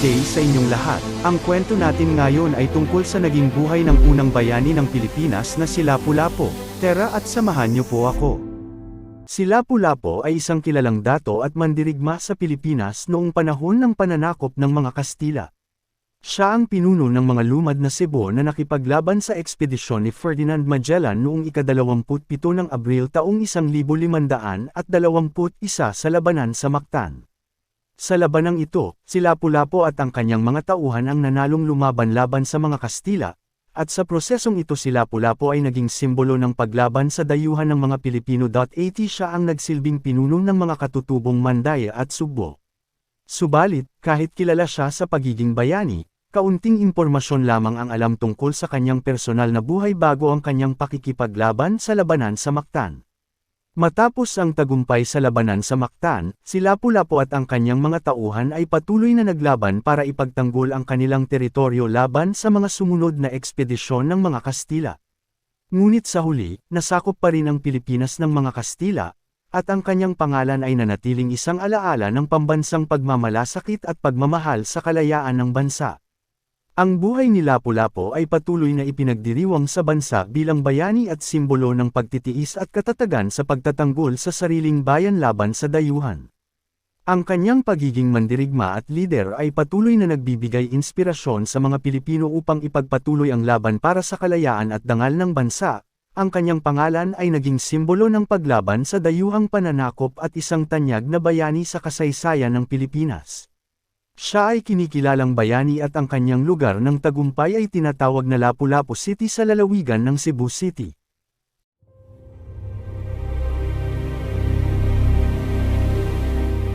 day sa inyong lahat. Ang kwento natin ngayon ay tungkol sa naging buhay ng unang bayani ng Pilipinas na si Lapu-Lapu. Tara at samahan niyo po ako. Si Lapu-Lapu ay isang kilalang dato at mandirigma sa Pilipinas noong panahon ng pananakop ng mga Kastila. Siya ang pinuno ng mga lumad na Cebu na nakipaglaban sa ekspedisyon ni Ferdinand Magellan noong ikadalawamput-pito ng Abril taong 1521 sa labanan sa Mactan. Sa labanang ito, si Lapu-Lapu at ang kanyang mga tauhan ang nanalong lumaban laban sa mga Kastila, at sa prosesong ito si Lapu-Lapu ay naging simbolo ng paglaban sa dayuhan ng mga Pilipino. At siya ang nagsilbing pinuno ng mga katutubong Mandaya at Sugbo. Subalit, kahit kilala siya sa pagiging bayani, kaunting impormasyon lamang ang alam tungkol sa kanyang personal na buhay bago ang kanyang pakikipaglaban sa labanan sa Mactan. Matapos ang tagumpay sa labanan sa Mactan, si Lapu-Lapu at ang kanyang mga tauhan ay patuloy na naglaban para ipagtanggol ang kanilang teritoryo laban sa mga sumunod na ekspedisyon ng mga Kastila. Ngunit sa huli, nasakop pa rin ang Pilipinas ng mga Kastila, at ang kanyang pangalan ay nanatiling isang alaala ng pambansang pagmamalasakit at pagmamahal sa kalayaan ng bansa. Ang buhay ni Lapu-Lapu ay patuloy na ipinagdiriwang sa bansa bilang bayani at simbolo ng pagtitiis at katatagan sa pagtatanggol sa sariling bayan laban sa dayuhan. Ang kanyang pagiging mandirigma at lider ay patuloy na nagbibigay inspirasyon sa mga Pilipino upang ipagpatuloy ang laban para sa kalayaan at dangal ng bansa. Ang kanyang pangalan ay naging simbolo ng paglaban sa dayuhang pananakop at isang tanyag na bayani sa kasaysayan ng Pilipinas. Siya ay kinikilalang bayani at ang kanyang lugar ng tagumpay ay tinatawag na Lapu-Lapu City sa lalawigan ng Cebu City.